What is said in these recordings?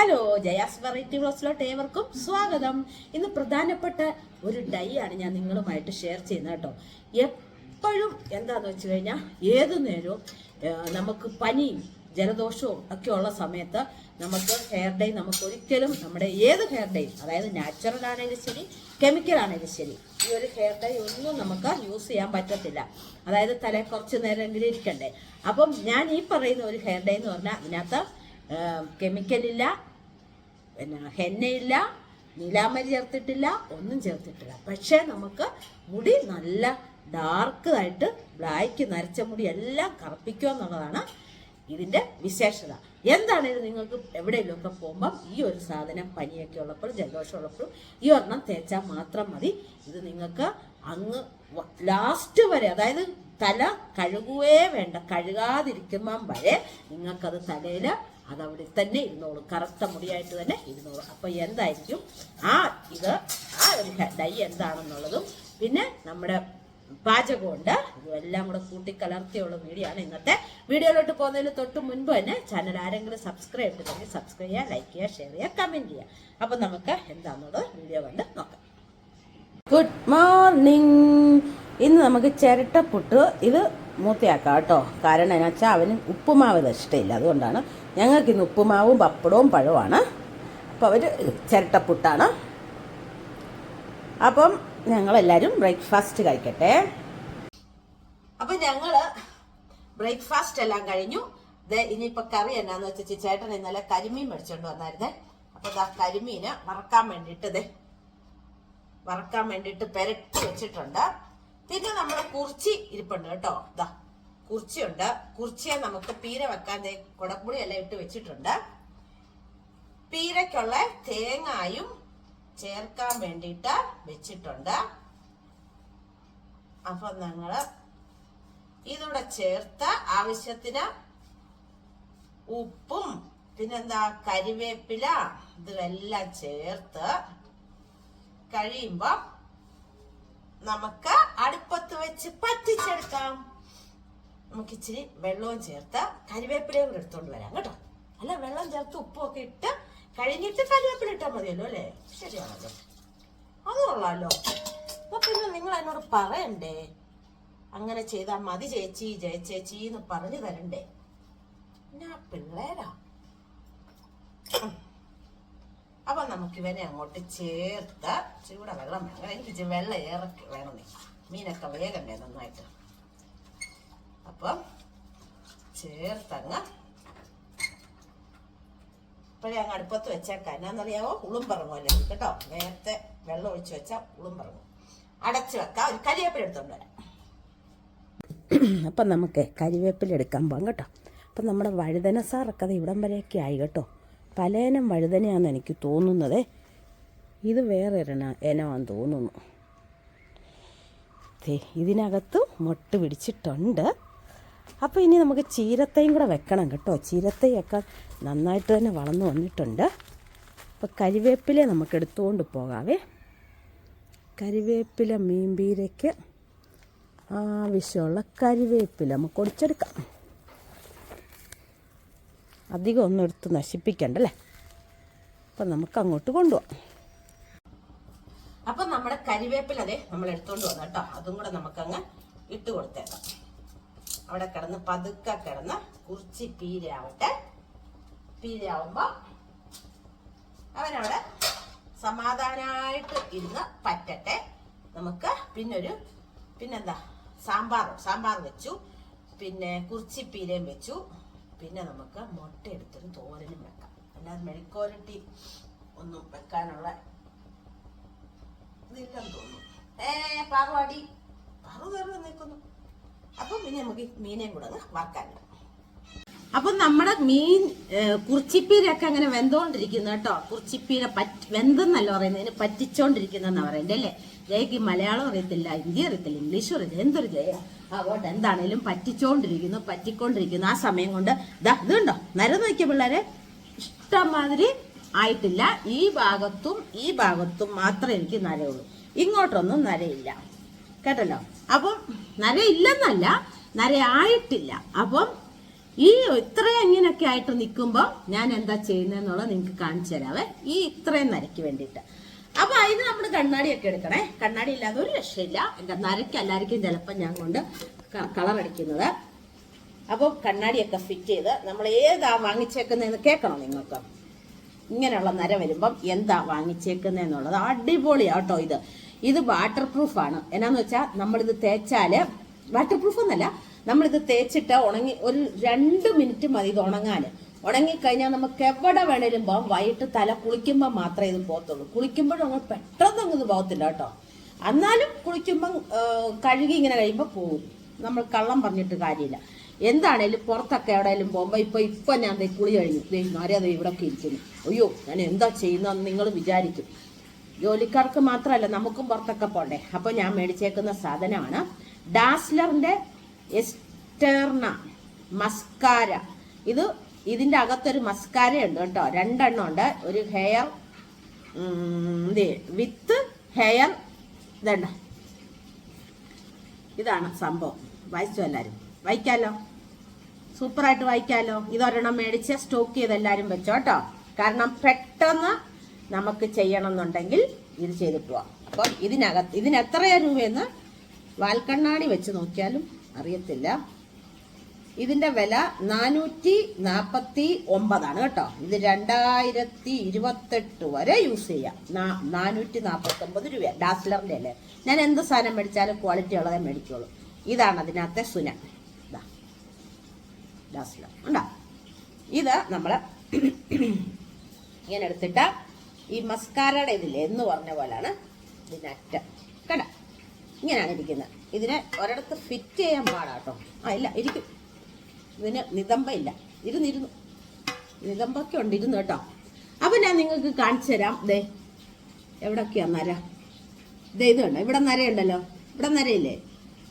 Hello Jaya's variety ബ്ലോസിലോട്ട് ഏവർക്കും സ്വാഗതം. ഇന്ന് പ്രധാനപ്പെട്ട ഒരു ഡൈ ആണ് ഞാൻ നിങ്ങളുമായിട്ട് ഷെയർ ചെയ്യുന്നത് കേട്ടോ. എപ്പോഴും എന്താന്ന് വെച്ച് കഴിഞ്ഞാൽ ഏതു നേരവും നമുക്ക് പനിയും ജലദോഷവും ഒക്കെ ഉള്ള സമയത്ത് നമുക്ക് ഹെയർ ഡൈ നമുക്ക് ഒരിക്കലും നമ്മുടെ ഏത് ഹെയർ ഡൈ അതായത് നാച്ചുറൽ ആണെങ്കിലും ശരി കെമിക്കൽ ആണെങ്കിലും ശരി ഈ ഒരു ഹെയർ ഡൈ ഒന്നും നമുക്ക് യൂസ് ചെയ്യാൻ പറ്റത്തില്ല. അതായത് തല കുറച്ച് നേരമെങ്കിലും ഇരിക്കണ്ടേ. അപ്പം ഞാൻ ഈ പറയുന്ന ഒരു ഹെയർ ഡൈ എന്ന് പറഞ്ഞാൽ അതിനകത്ത് കെമിക്കലില്ല പിന്നെ ഹെന്നയില്ല നീലാമരി ചേർത്തിട്ടില്ല ഒന്നും ചേർത്തിട്ടില്ല. പക്ഷേ നമുക്ക് മുടി നല്ല ഡാർക്ക് ആയിട്ട് ബ്ലാക്ക് നരച്ച മുടി എല്ലാം കറുപ്പിക്കുക എന്നുള്ളതാണ് ഇതിന്റെ വിശേഷത. എന്താണേലും നിങ്ങൾക്ക് എവിടെയെങ്കിലുമൊക്കെ പോകുമ്പം ഈ ഒരു സാധനം പനിയൊക്കെ ഉള്ളപ്പോഴും ജലദോഷം ഉള്ളപ്പോഴും ഈ ഒരെണ്ണം തേച്ചാൽ മാത്രം മതി. ഇത് നിങ്ങൾക്ക് അങ്ങ് ലാസ്റ്റ് വരെ അതായത് തല കഴുകുവേ വേണ്ട. കഴുകാതിരിക്കുമ്പം വരെ നിങ്ങൾക്കത് തലയിൽ അതവിടെ തന്നെ ഇരുന്നോളും. കറുത്ത മുടിയായിട്ട് തന്നെ ഇരുന്നോളും. അപ്പോൾ എന്തായിരിക്കും? ആ ഇത് ആ ഒരു ഡൈ എന്താണെന്നുള്ളതും പിന്നെ നമ്മുടെ പാചകമുണ്ട്. ഇതെല്ലാം കൂടെ കൂട്ടിക്കലർത്തിയുള്ള വീഡിയോ ആണ് ഇന്നത്തെ വീഡിയോയിലോട്ട് പോകുന്നതിന് തൊട്ട് മുൻപ് തന്നെ ചാനൽ ആരെങ്കിലും സബ്സ്ക്രൈബ് ചെയ്തിട്ടുണ്ടെങ്കിൽ സബ്സ്ക്രൈബ് ചെയ്യുക ലൈക്ക് ചെയ്യുക ഷെയർ ചെയ്യുക കമന്റ് ചെയ്യുക. അപ്പൊ നമുക്ക് എന്താണെന്നുള്ളത് വീഡിയോ കണ്ട് നോക്കാം. ഗുഡ് മോർണിംഗ് ഇന്ന് നമുക്ക് ചിരട്ടപ്പുട്ട് ഇത് മൂത്തയാക്കാം കേട്ടോ. കാരണം എന്നു വെച്ചാൽ അവന് ഉപ്പുമാവ് ഇഷ്ടമില്ല. അതുകൊണ്ടാണ് ഞങ്ങൾക്ക് ഇന്ന് ഉപ്പുമാവും പപ്പടവും പഴവുമാണ്. അപ്പോൾ അവർ ചിരട്ടപ്പുട്ടാണ്. അപ്പം ഞങ്ങളെല്ലാവരും ബ്രേക്ക്ഫാസ്റ്റ് കഴിക്കട്ടെ. അപ്പം ഞങ്ങൾ ബ്രേക്ക്ഫാസ്റ്റ് എല്ലാം കഴിഞ്ഞു. ഇനിയിപ്പോൾ കറി എന്നാന്ന് വെച്ചാൽ ചേട്ടൻ ഇന്നലെ കരിമീൻ മേടിച്ചോണ്ട് വന്നായിരുന്നേ. അപ്പോൾ ദാ കരിമീനെ വറക്കാൻ വേണ്ടിയിട്ട് ദേ വറക്കാൻ വേണ്ടിയിട്ട് പെരട്ടി വെച്ചിട്ടുണ്ട്. പിന്നെ നമ്മൾ കുർച്ചി ഇരിപ്പുണ്ട് കേട്ടോ. ഇതാ കുർച്ചിയുണ്ട് കുർച്ചിയെ നമുക്ക് പീര വെക്കാൻ കുടപ്പുളിയെല്ലാം ഇട്ട് വെച്ചിട്ടുണ്ട്. പീരയ്ക്കുള്ള തേങ്ങായും ചേർക്കാൻ വേണ്ടിയിട്ട് വെച്ചിട്ടുണ്ട്. അപ്പൊ നിങ്ങൾ ഇതൂടെ ചേർത്ത് ആവശ്യത്തിന് ഉപ്പും പിന്നെന്താ കരിവേപ്പില ഇതെല്ലാം ചേർത്ത് കഴിയുമ്പോ നമുക്ക് അടുപ്പത്ത് വെച്ച് പറ്റിച്ചെടുക്കാം. നമുക്ക് ഇച്ചിരി വെള്ളവും ചേർത്ത് കരിവേപ്പിലയും കൂടെ എടുത്തോണ്ട് വരാം കേട്ടോ. അല്ല വെള്ളം ചേർത്ത് ഉപ്പും ഒക്കെ ഇട്ട് കഴിഞ്ഞിട്ട് കരിവേപ്പില ഇട്ടാൽ മതിയല്ലോ അല്ലേ? ശരിയാണല്ലോ അത് കൊള്ളാലോ. അപ്പൊ പിന്നെ നിങ്ങൾ എന്നോട് പറയണ്ടേ? അങ്ങനെ ചെയ്താൽ മതി ചേച്ചി ജയ ചേച്ചി എന്ന് പറഞ്ഞു തരണ്ടേ. ഞാൻ പിള്ളേരാ. അപ്പൊ നമുക്ക് ഇവനെ അങ്ങോട്ട് ചേർത്ത് ചൂട വെള്ളം വേണം. എനിക്ക് വെള്ളം ഏറെ വേണം നീ. മീനൊക്കെ വേഗണ്ടേ നന്നായിട്ട്. അപ്പം ചേർത്തങ്ങ് ഇപ്പോഴേ അങ്ങ് അടുപ്പത്ത് വെച്ചേക്കാം. എന്നാന്നറിയാവോ? ഉളുമ്പറങ്ങുമല്ലോ കേട്ടോ? നേരത്തെ വെള്ളം ഒഴിച്ച് വെച്ചാൽ ഉളുമ്പറങ്ങും അടച്ചു വെക്കാം. ഒരു കരിവേപ്പില എടുത്തോണ്ട് വരാം. അപ്പം നമുക്ക് കരിവേപ്പില എടുക്കാൻ പോകാം കേട്ടോ. അപ്പം നമ്മുടെ വഴുതന സാറൊക്കെ അത് ഇവിടം വരെയൊക്കെ ആയി കേട്ടോ. പലയിനം വഴുതനയാണെന്ന് എനിക്ക് തോന്നുന്നത്. ഇത് വേറെ ഒരെണ്ണ ഇനമാണെന്ന് തോന്നുന്നു. ഇതിനകത്ത് മൊട്ട് പിടിച്ചിട്ടുണ്ട്. അപ്പോൾ ഇനി നമുക്ക് ചീരത്തയും കൂടെ വെക്കണം കേട്ടോ. ചീരത്തയൊക്കെ നന്നായിട്ട് തന്നെ വളർന്നു വന്നിട്ടുണ്ട്. അപ്പോൾ കരിവേപ്പില നമുക്ക് എടുത്തുകൊണ്ട് പോകാവേ. കരിവേപ്പില മീൻപീരയ്ക്ക് ആവശ്യമുള്ള കരിവേപ്പില നമുക്ക് ഒടിച്ചെടുക്കാം. അധികം ഒന്നും എടുത്ത് നശിപ്പിക്കണ്ടല്ലേ? അപ്പം നമുക്ക് അങ്ങോട്ട് കൊണ്ടുപോകാം അപ്പം നമ്മുടെ കരിവേപ്പില അതെ നമ്മൾ എടുത്തുകൊണ്ട് വന്നു കേട്ടോ. അതും കൂടെ നമുക്കങ്ങ് ഇട്ട് കൊടുത്തേക്കാം. അവിടെ കിടന്ന് പതുക്കെ കിടന്ന് കുറിച്ച് പീരയാവട്ടെ. പീരയാവുമ്പോൾ അവനവിടെ സമാധാനമായിട്ട് ഇരുന്ന് പറ്റട്ടെ. നമുക്ക് പിന്നൊരു പിന്നെന്താ? സാമ്പാർ സാമ്പാർ വെച്ചു. പിന്നെ കുറിച്ചിപ്പീരയും വെച്ചു. പിന്നെ നമുക്ക് മുട്ട എടുത്തൊരു തോരനും വെക്കാം. അല്ലാതെ മെഴുക്കോരട്ടി ഒന്നും വെക്കാനുള്ള ഇതില്ലെന്ന് തോന്നുന്നു. ഏ പാറുവാടി പാറു കയറി നിൽക്കുന്നു. അപ്പം പിന്നെ നമുക്ക് മീനേം കൂടെ അങ്ങ് അപ്പൊ അപ്പം നമ്മുടെ മീൻ കുറിച്ചിപ്പീരൊക്കെ അങ്ങനെ വെന്തോണ്ടിരിക്കുന്നു കേട്ടോ. കുറിച്ചിപ്പീര പറ്റി വെന്തെന്നല്ല പറയുന്നത്. ഇതിന് പറ്റിച്ചോണ്ടിരിക്കുന്നെന്നാ പറയുന്നത് അല്ലേ? ജയക്ക് മലയാളം അറിയത്തില്ല ഹിന്ദി അറിയത്തില്ല ഇംഗ്ലീഷും അറിയത്തില്ല. എന്തൊരു ജയ. അതുകൊണ്ട് എന്താണേലും പറ്റിച്ചോണ്ടിരിക്കുന്നു പറ്റിക്കൊണ്ടിരിക്കുന്നു. ആ സമയം കൊണ്ട് ഇതാ ഇതുണ്ടോ നര നോക്കിയ പിള്ളേരെ. ഇഷ്ടംമാതിരി ആയിട്ടില്ല. ഈ ഭാഗത്തും ഈ ഭാഗത്തും മാത്രമേ എനിക്ക് നരയുള്ളൂ. ഇങ്ങോട്ടൊന്നും നരയില്ല. കേട്ടല്ലോ? അപ്പം നരയില്ലെന്നല്ല നരയായിട്ടില്ല. അപ്പം ഈ ഇത്രയും ഇങ്ങനെയൊക്കെ ആയിട്ട് നിൽക്കുമ്പോൾ ഞാൻ എന്താ ചെയ്യുന്നതെന്നുള്ളത് നിങ്ങൾക്ക് കാണിച്ചു തരാവേ. ഈ ഇത്രയും നരയ്ക്ക് വേണ്ടിയിട്ട്. അപ്പൊ അതിന് നമ്മൾ കണ്ണാടി ഒക്കെ എടുക്കണേ. കണ്ണാടി ഇല്ലാതെ ഒരു രക്ഷയില്ല. നരയ്ക്ക് എല്ലാവർക്കും ചിലപ്പോൾ ഞാൻ കൊണ്ട് കളർ അടിക്കുന്നത്. അപ്പോൾ കണ്ണാടിയൊക്കെ ഫിറ്റ് ചെയ്ത് നമ്മൾ ഏതാ വാങ്ങിച്ചേക്കുന്നതെന്ന് കേൾക്കണം നിങ്ങൾക്ക്? ഇങ്ങനെയുള്ള നര വരുമ്പം എന്താ വാങ്ങിച്ചേക്കുന്നതെന്നുള്ളത് അടിപൊളിയാ കേട്ടോ ഇത്. ഇത് വാട്ടർ പ്രൂഫാണ് എന്നാന്ന് വെച്ചാൽ നമ്മളിത് തേച്ചാൽ വാട്ടർ പ്രൂഫ് എന്നല്ല നമ്മളിത് തേച്ചിട്ട് ഉണങ്ങി ഒരു രണ്ട് മിനിറ്റ് മതി ഇത് ഉണങ്ങാൻ ഉണങ്ങിക്കഴിഞ്ഞാൽ നമുക്ക് എവിടെ വേണേലും പോകാം വൈകിട്ട് തല കുളിക്കുമ്പോൾ മാത്രമേ ഇത് പോകത്തുള്ളൂ. കുളിക്കുമ്പോഴും അങ്ങ് പെട്ടെന്ന് അങ്ങ് പോകത്തില്ല കേട്ടോ. എന്നാലും കുളിക്കുമ്പം കഴുകി ഇങ്ങനെ കഴിയുമ്പോൾ പോകും നമ്മൾ കള്ളം പറഞ്ഞിട്ട് കാര്യമില്ല. എന്താണേലും പുറത്തൊക്കെ എവിടെയെങ്കിലും പോകുമ്പോൾ ഇപ്പോൾ ഇപ്പം ഞാൻ ദേ കുളി കഴിഞ്ഞു. ദേ നാരേ ഇവിടെ ഒക്കെ ഇരിക്കുന്നു. അയ്യോ ഞാൻ എന്താ ചെയ്യുന്നതെന്ന് നിങ്ങൾ വിചാരിക്കും. ജോലിക്കാർക്ക് മാത്രമല്ല നമുക്കും പുറത്തൊക്കെ പോണ്ടേ. അപ്പോൾ ഞാൻ മേടിച്ചേക്കുന്ന സാധനമാണ് ഡാസ്ലറിന്റെ എസ്റ്റേർണ മസ്കാര. ഇത് ഇതിന്റെ അകത്തൊരു മസ്കാര ഉണ്ട് കേട്ടോ. രണ്ടെണ്ണം ഉണ്ട്. ഒരു ഹെയർ വിത്ത് ഹെയർ ഇതണ്ട. ഇതാണ് സംഭവം. വായിച്ചു എല്ലാവരും വായിക്കാലോ? സൂപ്പറായിട്ട് വായിക്കാലോ? ഇതൊരെണ്ണം മേടിച്ച് സ്റ്റോക്ക് ചെയ്ത് എല്ലാവരും വെച്ചോ കേട്ടോ. കാരണം പെട്ടെന്ന് നമുക്ക് ചെയ്യണം എന്നുണ്ടെങ്കിൽ ഇത് ചെയ്തിട്ട് പോവാം. അപ്പോൾ ഇതിനകത്ത് ഇതിന് എത്രയാ രൂപയെന്ന് വാൽക്കണ്ണാടി വെച്ച് നോക്കിയാലും അറിയത്തില്ല. ഇതിന്റെ വില നാനൂറ്റി നാപ്പത്തി ഒമ്പതാണ് കേട്ടോ. ഇത് രണ്ടായിരത്തി ഇരുപത്തെട്ട് വരെ യൂസ് ചെയ്യാം. നാനൂറ്റി നാപ്പത്തി ഒമ്പത് രൂപ ഡാസ്ലറിന്റെ അല്ലേ? ഞാൻ എന്ത് സാധനം മേടിച്ചാലും ക്വാളിറ്റി ഉള്ളതേ മേടിക്കുള്ളൂ. ഇതാണ് അതിനകത്തെ സുന. ഡാസ്ലർ. ഉണ്ടോ ഇത് നമ്മൾ ഇങ്ങനെ എടുത്തിട്ട് ഈ മസ്കാരയുടെ ഇതില്ലേ? എന്ന് പറഞ്ഞ പോലാണ് ഇതിനറ്റ കണ്ട? ഇങ്ങനെയാണ് ഇരിക്കുന്നത്. ഇതിനെ ഒരിടത്ത് ഫിറ്റ് ചെയ്യാൻ പാടാട്ടോ. ആ ഇല്ല ഇരിക്കും. ഇതിന് നിതമ്പ ഇല്ല ഇരുന്നിരുന്നു. നിതമ്പൊക്കെ ഉണ്ട് ഇരുന്നു കേട്ടോ. അപ്പൊ ഞാൻ നിങ്ങൾക്ക് കാണിച്ചു തരാം. ദേ എവിടൊക്കെയാ നര? ദേ ഇത് കണ്ടോ? ഇവിടെ നരയുണ്ടല്ലോ. ഇവിടെ നരയില്ലേ?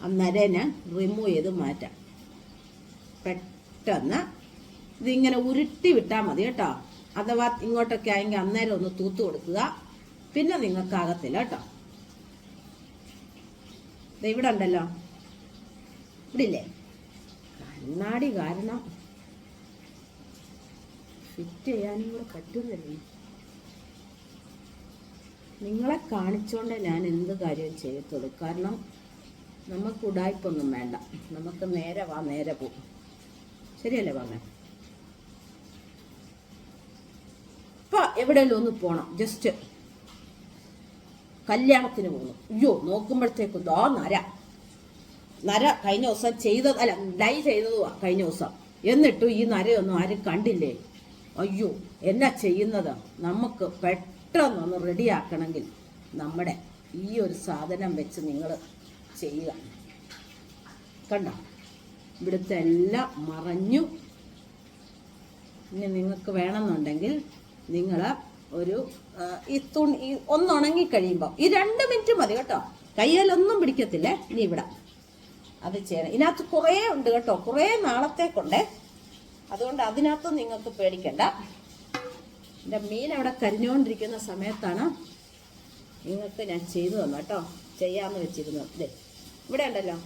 ആ നരേനെ റിമൂവ് ചെയ്ത് മാറ്റാം. പെട്ടെന്ന് ഇതിങ്ങനെ ഉരുട്ടി വിട്ടാൽ മതി കേട്ടോ. അഥവാ ഇങ്ങോട്ടൊക്കെ ആയെങ്കിൽ അന്നേരം ഒന്ന് തൂത്ത് കൊടുക്കുക. പിന്നെ നിങ്ങൾക്കാകത്തില്ല കേട്ടോ. ഇവിടെ ഉണ്ടല്ലോ. ഇവിടെ ഇല്ലേ? കണ്ണാടി കാരണം ഫിറ്റ് ചെയ്യാനും കൂടെ പറ്റുന്നില്ല? നിങ്ങളെ കാണിച്ചുകൊണ്ട് ഞാൻ എന്ത് കാര്യവും ചെയ്യത്തുള്ളൂ? കാരണം നമുക്ക് ഉടായ്പൊന്നും വേണ്ട. നമുക്ക് നേരെ വാ നേരെ പോകും ശരിയല്ലേ പറഞ്ഞേ ഇപ്പൊ എവിടെയെങ്കിലും ഒന്ന് പോണം. ജസ്റ്റ് കല്യാണത്തിന് പോകുന്നു അയ്യോ നോക്കുമ്പോഴത്തേക്കും ദോ നര. നര കഴിഞ്ഞ ദിവസം ചെയ്തത് അല്ല ഡൈ ചെയ്തതുവാ കഴിഞ്ഞ ദിവസം. എന്നിട്ടും ഈ നരയൊന്നും ആരും കണ്ടില്ലേ? അയ്യോ എന്നാ ചെയ്യുന്നത്? നമുക്ക് പെട്ടെന്നൊന്ന് റെഡിയാക്കണമെങ്കിൽ നമ്മുടെ ഈ ഒരു സാധനം വെച്ച് നിങ്ങൾ ചെയ്യുക. കണ്ട? ഇവിടുത്തെ എല്ലാം മറഞ്ഞു. ഇനി നിങ്ങൾക്ക് വേണമെന്നുണ്ടെങ്കിൽ നിങ്ങൾ ഒരു ഈ തുണി ഒന്നുണങ്ങി കഴിയുമ്പോൾ ഈ രണ്ട് മിനിറ്റ് മതി കേട്ടോ. കയ്യിലൊന്നും പിടിക്കത്തില്ലേ. ഇനി ഇവിടെ. അത് ചെയ്യണം. ഇതിനകത്ത് കുറേ ഉണ്ട് കേട്ടോ. കുറേ നാളത്തേക്കുണ്ട് അതുകൊണ്ട് അതിനകത്ത് നിങ്ങൾക്ക് പേടിക്കണ്ട. എന്റെ മീൻ അവിടെ കരിഞ്ഞുകൊണ്ടിരിക്കുന്ന സമയത്താണ് നിങ്ങൾക്ക് ഞാൻ ചെയ്തു തന്നു കേട്ടോ. ചെയ്യാമെന്ന് വെച്ചിരുന്നത്. ഇത് ഇവിടെ ഉണ്ടല്ലോ.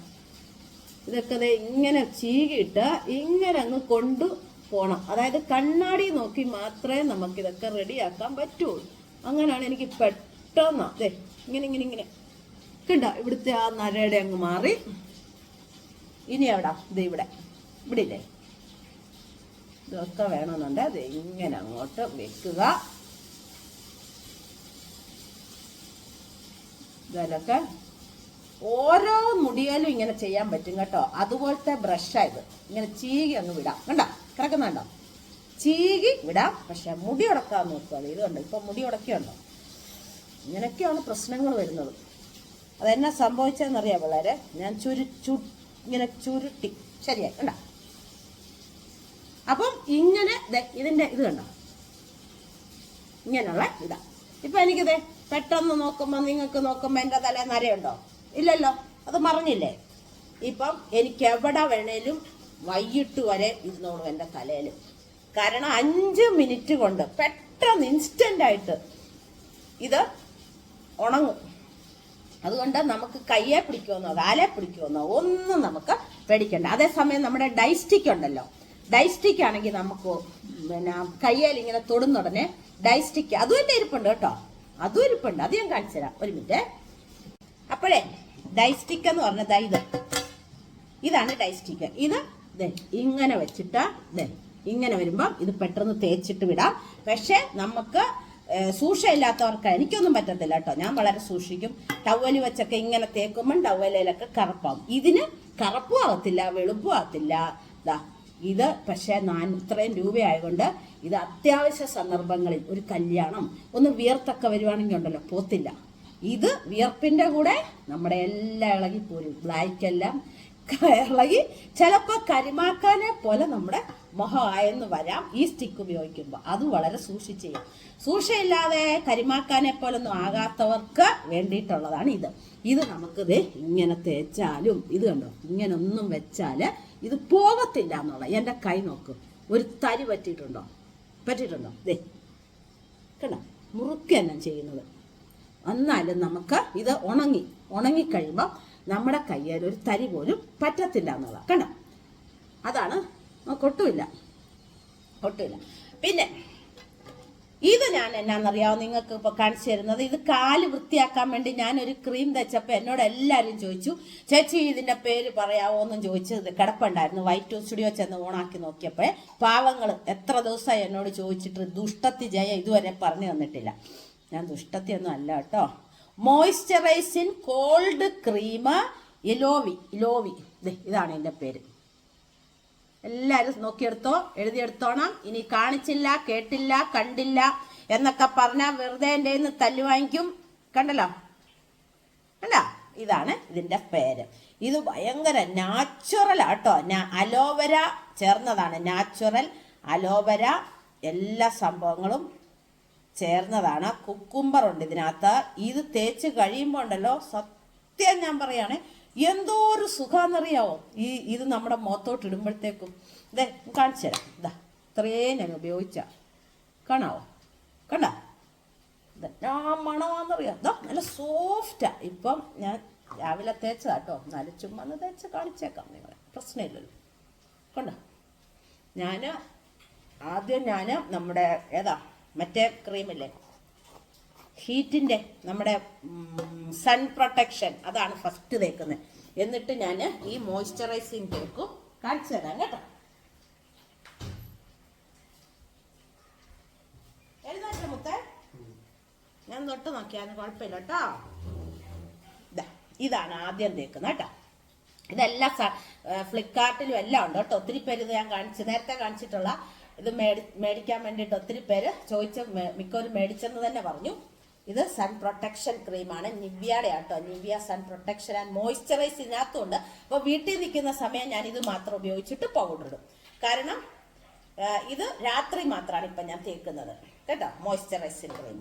ഇതൊക്കെ ദേ ഇങ്ങനെ ചീകിയിട്ട് ഇങ്ങനെ അങ്ങ് കൊണ്ടു പോകണം അതായത് കണ്ണാടി നോക്കി മാത്രമേ നമുക്ക് ഇതൊക്കെ റെഡിയാക്കാൻ പറ്റുള്ളൂ. അങ്ങനെയാണ് എനിക്ക് പെട്ടെന്ന് അതെ ഇങ്ങനെ ഇങ്ങനെ ഇങ്ങനെ. കണ്ട? ഇവിടുത്തെ ആ നരയുടെ അങ്ങ് മാറി. ഇനി എവിടാ? ഇത് ഇവിടെ. ഇവിടെ ഇല്ലേ ഇതൊക്കെ വേണമെന്നുണ്ട് അത് ഇങ്ങനെ അങ്ങോട്ട് വെക്കുക. ഇതിലൊക്കെ ഓരോ മുടിയാലും ഇങ്ങനെ ചെയ്യാൻ പറ്റും കേട്ടോ. അതുപോലത്തെ ബ്രഷായത് ഇങ്ങനെ ചീകി അങ്ങ് വിടാം. കണ്ടോ? കിടക്കുന്നുണ്ടോ? ചീകി വിടാം. പക്ഷെ മുടി ഉടക്കാൻ നോക്കുക. ഇത് കണ്ടോ? ഇപ്പൊ മുടി ഉടക്കിയുണ്ടോ? ഇങ്ങനെയൊക്കെയാണ് പ്രശ്നങ്ങൾ വരുന്നത്. അതെന്നാ സംഭവിച്ചതെന്നറിയാം വളരെ ഞാൻ ചുരു ഇങ്ങനെ ചുരുട്ടി. ശരിയായി കണ്ട? അപ്പം ഇങ്ങനെ ദേ ഇതിന്റെ ഇത് കണ്ടോ? ഇങ്ങനെയുള്ള ഇതാ. ഇപ്പൊ എനിക്കിത് പെട്ടെന്ന് നോക്കുമ്പോൾ നിങ്ങൾക്ക് നോക്കുമ്പോൾ എന്റെ തല നരയുണ്ടോ? ഇല്ലല്ലോ അത് മറിഞ്ഞില്ലേ? ഇപ്പം എനിക്ക് എവിടെ വേണേലും വൈകിട്ട് വരെ ഇരുന്നോളൂ എന്റെ തലയിൽ കാരണം അഞ്ച് മിനിറ്റ് കൊണ്ട് പെട്ടെന്ന് ഇൻസ്റ്റന്റ് ആയിട്ട് ഇത് ഉണങ്ങും. അതുകൊണ്ട് നമുക്ക് കയ്യെ പിടിക്കുമെന്നോ കാലെ പിടിക്കുമെന്നോ ഒന്നും നമുക്ക് പേടിക്കണ്ട. അതേസമയം നമ്മുടെ ഡൈസ്റ്റിക് ഉണ്ടല്ലോ. ഡൈസ്റ്റിക് ആണെങ്കിൽ നമുക്ക് പിന്നെ കയ്യേൽ ഇങ്ങനെ തൊടുന്ന ഉടനെ ഡൈസ്റ്റിക് അതും എന്റെ ഇരിപ്പുണ്ട് കേട്ടോ. അതും ഇരിപ്പുണ്ട്. അത് ഞാൻ കാണിച്ചു തരാം. ഒരു മിനിറ്റ്. അപ്പോഴേ ഡൈസ്റ്റിക് എന്ന് പറഞ്ഞത് ഇത്. ഇതാണ് ഡൈസ്റ്റിക്. ഇത് ഇങ്ങനെ വെച്ചിട്ട് ഇങ്ങനെ വരുമ്പം ഇത് പെട്ടെന്ന് തേച്ചിട്ട് വിടാം. പക്ഷെ നമുക്ക് സൂക്ഷയില്ലാത്തവർക്ക്. എനിക്കൊന്നും പറ്റത്തില്ല കേട്ടോ. ഞാൻ വളരെ സൂക്ഷിക്കും. ടവൽ വെച്ചൊക്കെ ഇങ്ങനെ തേക്കുമ്പം ടവലയിലൊക്കെ കറുപ്പാവും. ഇതിന് കറുപ്പും ആകത്തില്ല വെളുപ്പും ആകത്തില്ല ഇതാ ഇത് പക്ഷേ നാൻ ഇത്രയും രൂപയായതുകൊണ്ട് ഇത് അത്യാവശ്യ സന്ദർഭങ്ങളിൽ ഒരു കല്യാണം ഒന്ന് വിയർത്തൊക്കെ വരുവാണെങ്കിൽ ഉണ്ടല്ലോ പോത്തില്ല. ഇത് വിയർപ്പിന്റെ കൂടെ നമ്മുടെ എല്ലാ ഇളകി പോരും ബ്ലാക്ക് എല്ലാം ഇളകി ചിലപ്പോൾ കരിമാക്കാനെ പോലെ നമ്മുടെ മുഖമായെന്ന് വരാം ഈ സ്റ്റിക്ക് ഉപയോഗിക്കുമ്പോൾ അത് വളരെ സൂക്ഷിച്ച് ചെയ്യാം. സൂക്ഷയില്ലാതെ കരിമാക്കാനെ പോലൊന്നും ആകാത്തവർക്ക് വേണ്ടിയിട്ടുള്ളതാണ് ഇത്. ഇത് നമുക്കിത് ഇങ്ങനെ തേച്ചാലും ഇത് കണ്ടോ? ഇങ്ങനെ ഒന്നും വെച്ചാൽ ഇത് പോകത്തില്ല എന്നുള്ള. എന്റെ കൈ നോക്ക്. ഒരു തരി പറ്റിയിട്ടുണ്ടോ? പറ്റിയിട്ടുണ്ടോ? ദേ. കണ്ടോ? മുറുക്കി തന്നെ ചെയ്യുന്നത്. എന്നാലും നമുക്ക് ഇത് ഉണങ്ങി ഉണങ്ങിക്കഴിയുമ്പോൾ നമ്മുടെ കയ്യിൽ ഒരു തരി പോലും പറ്റത്തില്ല എന്നുള്ളതാണ് കണ്ടോ? അതാണ് ഒട്ടുമില്ല. ഒട്ടുമില്ല. പിന്നെ ഇത് ഞാൻ എന്നാണെന്നറിയാമോ നിങ്ങൾക്ക് ഇപ്പോൾ കാണിച്ചു തരുന്നത്? ഇത് കാൽ വൃത്തിയാക്കാൻ വേണ്ടി ഞാനൊരു ക്രീം തെച്ചപ്പോൾ എന്നോട് എല്ലാവരും ചോദിച്ചു ചേച്ചി ഇതിന്റെ പേര് പറയാവോ? എന്നും ചോദിച്ചു. ഇത് കിടപ്പുണ്ടായിരുന്നു. വൈറ്റ് സ്റ്റുഡിയോ ചെന്ന് ഓണാക്കി നോക്കിയപ്പോഴേ പാവങ്ങൾ എത്ര ദിവസമായി എന്നോട് ചോദിച്ചിട്ട് ദുഷ്ടത്തി ജയ ഇതുവരെ പറഞ്ഞു തന്നിട്ടില്ല. ഞാൻ ദുഷ്ടത്തി ഒന്നും അല്ല കേട്ടോ. മോയ്സ്ചറൈസിൻ കോൾഡ് ക്രീം ഇലോവി ഇലോവി ഇതാണ് എന്റെ പേര്. എല്ലാവരും നോക്കിയെടുത്തോ എഴുതിയെടുത്തോണം. ഇനി കാണിച്ചില്ല കേട്ടില്ല കണ്ടില്ല എന്നൊക്കെ പറഞ്ഞാൽ വെറുതെ എന്റെ നിന്ന് തല്ലു വാങ്ങിക്കും. കണ്ടല്ലോ? കണ്ട? ഇതാണ് ഇതിന്റെ പേര്. ഇത് ഭയങ്കര നാച്ചുറൽ ആട്ടോ. അലോവര ചേർന്നതാണ്. നാച്ചുറൽ അലോവര എല്ലാ സംഭവങ്ങളും ചേർന്നതാണ്. കുക്കുംബർ ഉണ്ട് ഇതിനകത്ത്. ഇത് തേച്ച് കഴിയുമ്പോൾ ഉണ്ടല്ലോ സത്യം ഞാൻ പറയാണ് എന്തോ ഒരു സുഖാന്നറിയാവോ? ഈ ഇത് നമ്മുടെ മുഖത്തോട്ട് ഇടുമ്പോഴത്തേക്കും. ഇതേ കാണിച്ചു തരാം. ഇതാ ഇത്രയും ഞാൻ ഉപയോഗിച്ച. കാണാവോ? കണ്ട? ആ മണമാണെന്നറിയാം ഇതാ നല്ല സോഫ്റ്റാ. ഇപ്പം ഞാൻ രാവിലെ തേച്ചതാ കേട്ടോ. എന്നാലും ചുമ്മാ ഒന്ന് തേച്ച് കാണിച്ചേക്കാം നിങ്ങളെ. പ്രശ്നമില്ലല്ലോ. കണ്ടോ? ഞാൻ ആദ്യം ഞാൻ നമ്മുടെ ഏതാ മറ്റേ ക്രീമില്ലേ? ഹീറ്റിന്റെ നമ്മുടെ സൺ പ്രൊട്ടക്ഷൻ. അതാണ് ഫസ്റ്റ് തേക്കുന്നത് എന്നിട്ട് ഞാൻ ഈ മോയ്സ്ചറൈസിങ് തേക്കും കാണിച്ചു തരാം കേട്ടോ. എഴുന്നേറ്റ മുത്തേ. ഞാൻ തൊട്ട് നോക്കിയാൽ കുഴപ്പമില്ല കേട്ടോ. ഇതാണ് ആദ്യം തേക്കുന്നത് കേട്ടോ. ഇതെല്ലാം ഫ്ലിപ്കാർട്ടിലും എല്ലാം ഉണ്ട് കേട്ടോ. ഒത്തിരി പേര് ഞാൻ കാണിച്ചു നേരത്തെ കാണിച്ചിട്ടുള്ള ഇത് മേടി മേടിക്കാൻ വേണ്ടിയിട്ട് ഒത്തിരി പേര് ചോദിച്ച് മിക്കവരും മേടിച്ചെന്ന് തന്നെ പറഞ്ഞു. ഇത് സൺ പ്രൊട്ടക്ഷൻ ക്രീമാണ്. നിവ്യയുടെ ആട്ടോ Nivea sun protection and moisturise ഇതിനകത്തുണ്ട് അപ്പോൾ വീട്ടിൽ നിൽക്കുന്ന സമയം ഞാൻ ഇത് മാത്രം ഉപയോഗിച്ചിട്ട് പൗഡർ ഇടും കാരണം ഇത് രാത്രി മാത്രമാണ് ഇപ്പം ഞാൻ തേക്കുന്നത്. കേട്ടോ? Moisturising cream.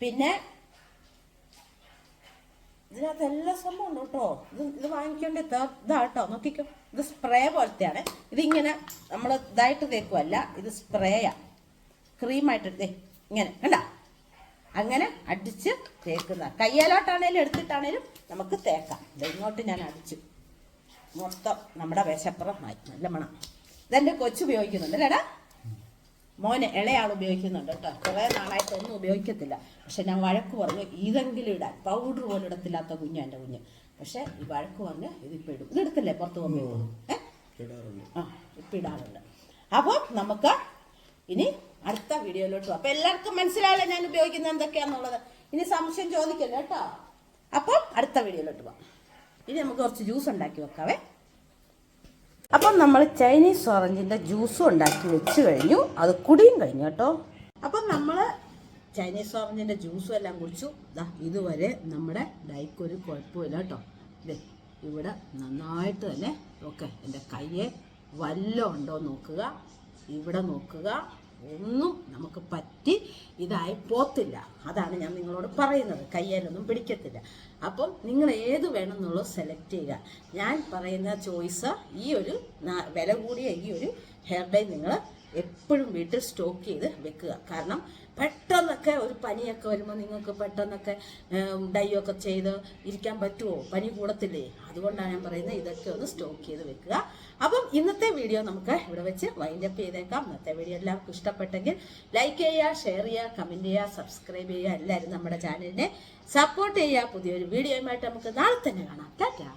പിന്നെ ഇതിനകത്ത് എല്ലാ സംഭവം ഉണ്ട് കേട്ടോ. ഇത് ഇത് വാങ്ങിക്കേണ്ട ഇതാ കേട്ടോ നോക്കിക്കോ. ഇത് സ്പ്രേ പോലത്തെയാണ്. ഇതിങ്ങനെ നമ്മൾ ഇതായിട്ട് തേക്കുമല്ല ഇത് സ്പ്രേയാ ക്രീമായിട്ട് ദേ ഇങ്ങനെ കണ്ട? അങ്ങനെ അടിച്ച് തേക്കുന്ന. കയ്യാലോട്ടാണേലും എടുത്തിട്ടാണേലും നമുക്ക് തേക്കാം. ഇങ്ങോട്ട് ഞാൻ അടിച്ചു. മൊത്തം നമ്മുടെ വിശപ്പുറമായി നല്ല മണം. ഇതെന്റെ കൊച്ചു ഉപയോഗിക്കുന്നുണ്ട് അല്ലേടാ മോന് ഇളയാൾ ഉപയോഗിക്കുന്നുണ്ട് കേട്ടോ. കുറേ നാളായിട്ട് ഒന്നും ഉപയോഗിക്കത്തില്ല. പക്ഷെ ഞാൻ വഴക്ക് പറഞ്ഞു ഇതെങ്കിലും ഇടാൻ. പൗഡർ പോലും ഇടത്തില്ലാത്ത കുഞ്ഞു എന്റെ കുഞ്ഞ്. പക്ഷെ ഈ വഴക്ക് പറഞ്ഞ് ഇതിപ്പോൾ ഇടും. ഇതെടുത്തില്ലേ പുറത്ത് പോകുമ്പോൾ ഏഹ് ആ ഇപ്പം ഇടാറുണ്ട്. അപ്പോൾ നമുക്ക് ഇനി അടുത്ത വീഡിയോയിലോട്ട് പോകാം. അപ്പം എല്ലാവർക്കും മനസ്സിലായല്ലോ ഞാൻ ഉപയോഗിക്കുന്നത് എന്തൊക്കെയാണെന്നുള്ളത് ഇനി സംശയം ചോദിക്കല്ലോ കേട്ടോ? അപ്പം അടുത്ത വീഡിയോയിലോട്ട് പോകാം. ഇനി നമുക്ക് കുറച്ച് ജ്യൂസ് ഉണ്ടാക്കി വെക്കാവേ. അപ്പം നമ്മൾ ചൈനീസ് ഓറഞ്ചിന്റെ ജ്യൂസും ഉണ്ടാക്കി വെച്ച് കഴിഞ്ഞു. അത് കുടിയും കഴിഞ്ഞു കേട്ടോ. അപ്പം നമ്മൾ ചൈനീസ് ഓറഞ്ചിന്റെ ജ്യൂസും എല്ലാം കുടിച്ചു. ഇതുവരെ നമ്മുടെ ഡൈക്ക് ഒരു കുഴപ്പമില്ല കേട്ടോ. ഇതേ ഇവിടെ നന്നായിട്ട് തന്നെ ഓക്കെ എന്റെ കയ്യെ വല്ലോ ഉണ്ടോ നോക്കുക. ഇവിടെ നോക്കുക. ഒന്നും നമുക്ക് പറ്റി ഇതായി പോത്തില്ല. അതാണ് ഞാൻ നിങ്ങളോട് പറയുന്നത്. കയ്യാലൊന്നും പിടിക്കത്തില്ല. അപ്പം നിങ്ങൾ ഏത് വേണമെന്നുള്ളത് സെലക്ട് ചെയ്യുക. ഞാൻ പറയുന്ന ചോയ്സ് ഈ ഒരു വില കൂടിയ ഈ ഒരു ഹെയർ ഡൈ നിങ്ങൾ എപ്പോഴും വീട്ടിൽ സ്റ്റോക്ക് ചെയ്ത് വെക്കുക. കാരണം പെട്ടെന്ന് പെട്ടെന്നൊക്കെ ഒരു പനിയൊക്കെ വരുമ്പോൾ നിങ്ങൾക്ക് പെട്ടെന്നൊക്കെ ഡയോ ഒക്കെ ചെയ്ത് ഇരിക്കാൻ പറ്റുമോ പനി കൂടത്തില്ലേ? അതുകൊണ്ടാണ് ഞാൻ പറയുന്നത് ഇതൊക്കെ ഒന്ന് സ്റ്റോക്ക് ചെയ്ത് വെക്കുക. അപ്പം ഇന്നത്തെ വീഡിയോ നമുക്ക് ഇവിടെ വെച്ച് വൈൻഡ് അപ്പ് ചെയ്തേക്കാം. ഇന്നത്തെ വീഡിയോ എല്ലാവർക്കും ഇഷ്ടപ്പെട്ടെങ്കിൽ ലൈക്ക് ചെയ്യുക ഷെയർ ചെയ്യുക കമന്റ് ചെയ്യുക സബ്സ്ക്രൈബ് ചെയ്യുക. എല്ലാവരും നമ്മുടെ ചാനലിനെ സപ്പോർട്ട് ചെയ്യുക. പുതിയൊരു വീഡിയോയുമായിട്ട് നമുക്ക് നാളെ തന്നെ കാണാം. ടാറ്റാ.